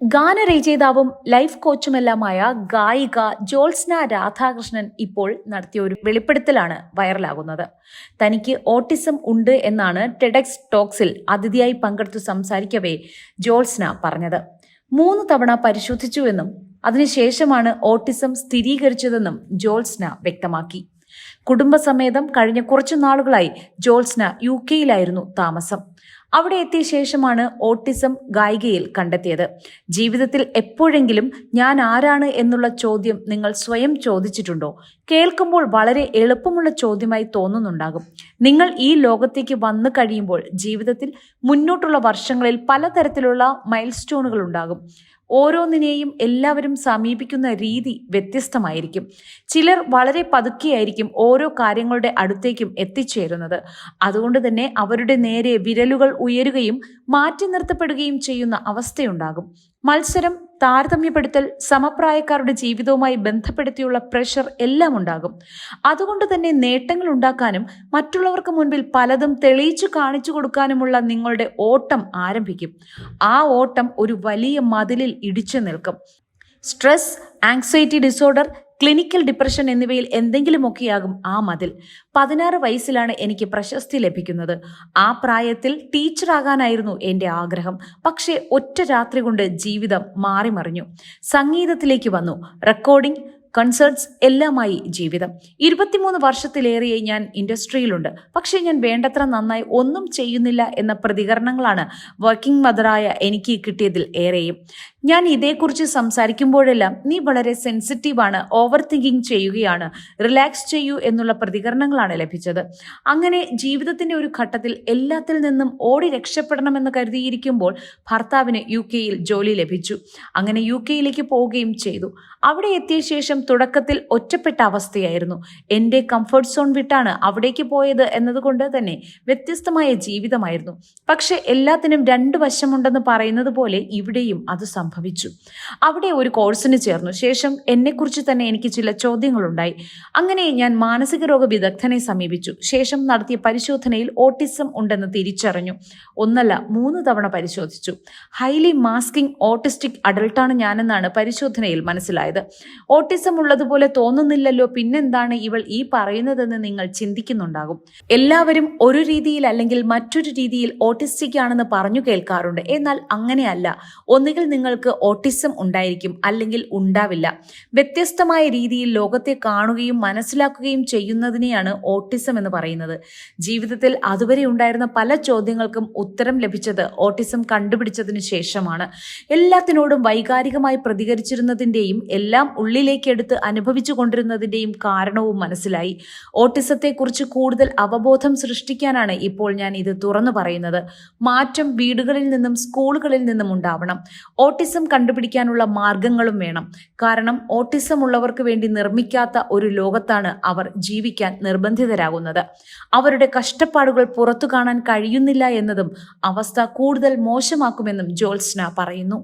ഗാനരചയിതാവും life കോച്ചുമെല്ലാമായ ഗായിക ജോത്സ്ന രാധാകൃഷ്ണൻ ഇപ്പോൾ നടത്തിയ ഒരു വെളിപ്പെടുത്തലാണ് വൈറലാകുന്നത്. തനിക്ക് ഓട്ടിസം ഉണ്ട് എന്നാണ് ടെഡക്സ് ടോക്സിൽ അതിഥിയായി പങ്കെടുത്തു സംസാരിക്കവേ ജോത്സ്ന പറഞ്ഞത്. മൂന്ന് തവണ പരിശോധിച്ചുവെന്നും അതിനുശേഷമാണ് ഓട്ടിസം സ്ഥിരീകരിച്ചതെന്നും ജോത്സ്ന വ്യക്തമാക്കി. കുടുംബസമേതം കഴിഞ്ഞ കുറച്ചു നാളുകളായി ജോത്സ്ന യു കെയിലായിരുന്നു താമസം. അവിടെ എത്തിയ ശേഷമാണ് ഓട്ടിസം ഗായികയിൽ കണ്ടെത്തിയത്. ജീവിതത്തിൽ എപ്പോഴെങ്കിലും ഞാൻ ആരാണ് എന്നുള്ള ചോദ്യം നിങ്ങൾ സ്വയം ചോദിച്ചിട്ടുണ്ടോ? കേൾക്കുമ്പോൾ വളരെ എളുപ്പമുള്ള ചോദ്യമായി തോന്നുന്നുണ്ടാകും. നിങ്ങൾ ഈ ലോകത്തേക്ക് വന്നു കഴിയുമ്പോൾ ജീവിതത്തിൽ മുന്നോട്ടുള്ള വർഷങ്ങളിൽ പലതരത്തിലുള്ള മൈൽ സ്റ്റോണുകൾ ഉണ്ടാകും. ഓരോന്നിനെയും എല്ലാവരും സമീപിക്കുന്ന രീതി വ്യത്യസ്തമായിരിക്കും. ചിലർ വളരെ പതുക്കെയായിരിക്കും ഓരോ കാര്യങ്ങളുടെ അടുത്തേക്കും എത്തിച്ചേരുന്നത്. അതുകൊണ്ട് തന്നെ അവരുടെ നേരെ വിരലുകൾ ഉയരുകയും മാറ്റി നിർത്തപ്പെടുകയും ചെയ്യുന്ന അവസ്ഥയുണ്ടാകും. മത്സരം താരതമ്യപ്പെടുത്തൽ സമപ്രായക്കാരുടെ ജീവിതവുമായി ബന്ധപ്പെടുത്തിയുള്ള പ്രഷർ എല്ലാം ഉണ്ടാകും. അതുകൊണ്ട് തന്നെ നേട്ടങ്ങൾ ഉണ്ടാക്കാനും മറ്റുള്ളവർക്ക് മുൻപിൽ പലതും തെളിയിച്ചു കാണിച്ചു കൊടുക്കാനുമുള്ള നിങ്ങളുടെ ഓട്ടം ആരംഭിക്കും. ആ ഓട്ടം ഒരു വലിയ മതിലിൽ ഇടിച്ചു നിൽക്കും. Stress anxiety disorder clinical depression എന്നിവയിൽ എന്തെങ്കിലുമൊക്കെയാകും ആ മതിൽ. പതിനാറ് വയസ്സിലാണ് എനിക്ക് പ്രശസ്തി ലഭിക്കുന്നത്. ആ പ്രായത്തിൽ ടീച്ചറാകാനായിരുന്നു എന്റെ ആഗ്രഹം. പക്ഷേ ഒറ്റ രാത്രി കൊണ്ട് ജീവിതം മാറിമറിഞ്ഞു. സംഗീതത്തിലേക്ക് വന്നു. റെക്കോർഡിംഗ് കൺസേർട്സ് എല്ലാമായി ജീവിതം. ഇരുപത്തിമൂന്ന് വർഷത്തിലേറെ ഞാൻ ഇൻഡസ്ട്രിയിലുണ്ട്. പക്ഷേ ഞാൻ വേണ്ടത്ര നന്നായി ഒന്നും ചെയ്യുന്നില്ല എന്ന പ്രതികരണങ്ങളാണ് വർക്കിംഗ് മദറായ എനിക്ക് കിട്ടിയതിൽ ഏറെയും. ഞാൻ ഇതേക്കുറിച്ച് സംസാരിക്കുമ്പോഴെല്ലാം നീ വളരെ സെൻസിറ്റീവാണ് ഓവർ തിങ്കിങ് ചെയ്യുകയാണ്. റിലാക്സ് ചെയ്യൂ എന്നുള്ള പ്രതികരണങ്ങളാണ് ലഭിച്ചത്. അങ്ങനെ ജീവിതത്തിന്റെ ഒരു ഘട്ടത്തിൽ എല്ലാത്തിൽ നിന്നും ഓടി രക്ഷപ്പെടണമെന്ന് കരുതിയിരിക്കുമ്പോൾ ഭർത്താവിന് യു കെയിൽ ജോലി ലഭിച്ചു. അങ്ങനെ യു കെയിലേക്ക് പോവുകയും ചെയ്തു. അവിടെ എത്തിയ ശേഷം തുടക്കത്തിൽ ഒറ്റപ്പെട്ട അവസ്ഥയായിരുന്നു. എന്റെ കംഫർട്ട് സോൺ വിട്ടാണ് അവിടേക്ക് പോയത് എന്നതുകൊണ്ട് തന്നെ വ്യത്യസ്തമായ ജീവിതമായിരുന്നു. പക്ഷെ എല്ലാത്തിനും രണ്ട് വശമുണ്ടെന്ന് പറയുന്നത് പോലെ ഇവിടെയും അത് സംഭവിച്ചു. അവിടെ ഒരു കോഴ്സിന് ചേർന്നു. ശേഷം എന്നെക്കുറിച്ച് തന്നെ എനിക്ക് ചില ചോദ്യങ്ങളുണ്ടായി. അങ്ങനെ ഞാൻ മാനസിക രോഗ വിദഗ്ധനെ സമീപിച്ചു. ശേഷം നടത്തിയ പരിശോധനയിൽ ഓട്ടിസം ഉണ്ടെന്ന് തിരിച്ചറിഞ്ഞു. ഒന്നല്ല മൂന്ന് തവണ പരിശോധിച്ചു. ഹൈലി മാസ്കിംഗ് ഓട്ടിസ്റ്റിക് അഡൾട്ടാണ് ഞാനെന്നാണ് പരിശോധനയിൽ മനസ്സിലായത്. ഓട്ടിസം ഉള്ളതുപോലെ തോന്നുന്നില്ലല്ലോ പിന്നെന്താണ് ഇവൾ ഈ പറയുന്നതെന്ന് നിങ്ങൾ ചിന്തിക്കുന്നുണ്ടാകും. എല്ലാവരും ഒരു രീതിയിൽ അല്ലെങ്കിൽ മറ്റൊരു രീതിയിൽ ഓട്ടിസ്റ്റിക് ആണെന്ന് പറഞ്ഞു കേൾക്കാറുണ്ട്. എന്നാൽ അങ്ങനെയല്ല. ഒന്നുകിൽ നിങ്ങൾക്ക് ഓട്ടിസം ഉണ്ടായിരിക്കും അല്ലെങ്കിൽ ഉണ്ടാവില്ല. വ്യത്യസ്തമായ രീതിയിൽ ലോകത്തെ കാണുകയും മനസ്സിലാക്കുകയും ചെയ്യുന്നതിനെയാണ് ഓട്ടിസം എന്ന് പറയുന്നത്. ജീവിതത്തിൽ അതുവരെ ഉണ്ടായിരുന്ന പല ചോദ്യങ്ങൾക്കും ഉത്തരം ലഭിച്ചത് ഓട്ടിസം കണ്ടുപിടിച്ചതിന് ശേഷമാണ്. എല്ലാത്തിനോടും വൈകാരികമായി പ്രതികരിച്ചിരുന്നതിന്റെയും എല്ലാം ഉള്ളിലേക്കെടുത്ത് അനുഭവിച്ചു കൊണ്ടിരുന്നതിന്റെയും കാരണവും മനസ്സിലായി. ഓട്ടിസത്തെക്കുറിച്ച് കൂടുതൽ അവബോധം സൃഷ്ടിക്കാനാണ് ഇപ്പോൾ ഞാൻ ഇത് തുറന്നു പറയുന്നത്. മാറ്റം വീടുകളിൽ നിന്നും സ്കൂളുകളിൽ നിന്നും ഉണ്ടാവണം. ഓട്ടിസം കണ്ടുപിടിക്കാനുള്ള മാർഗങ്ങളും വേണം. കാരണം ഓട്ടിസം ഉള്ളവർക്ക് വേണ്ടി നിർമ്മിക്കാത്ത ഒരു ലോകത്താണ് അവർ ജീവിക്കാൻ നിർബന്ധിതരാകുന്നത്. അവരുടെ കഷ്ടപ്പാടുകൾ പുറത്തു കാണാൻ കഴിയുന്നില്ല എന്നതും അവസ്ഥ കൂടുതൽ മോശമാക്കുമെന്നും ജോത്സ്ന പറയുന്നു.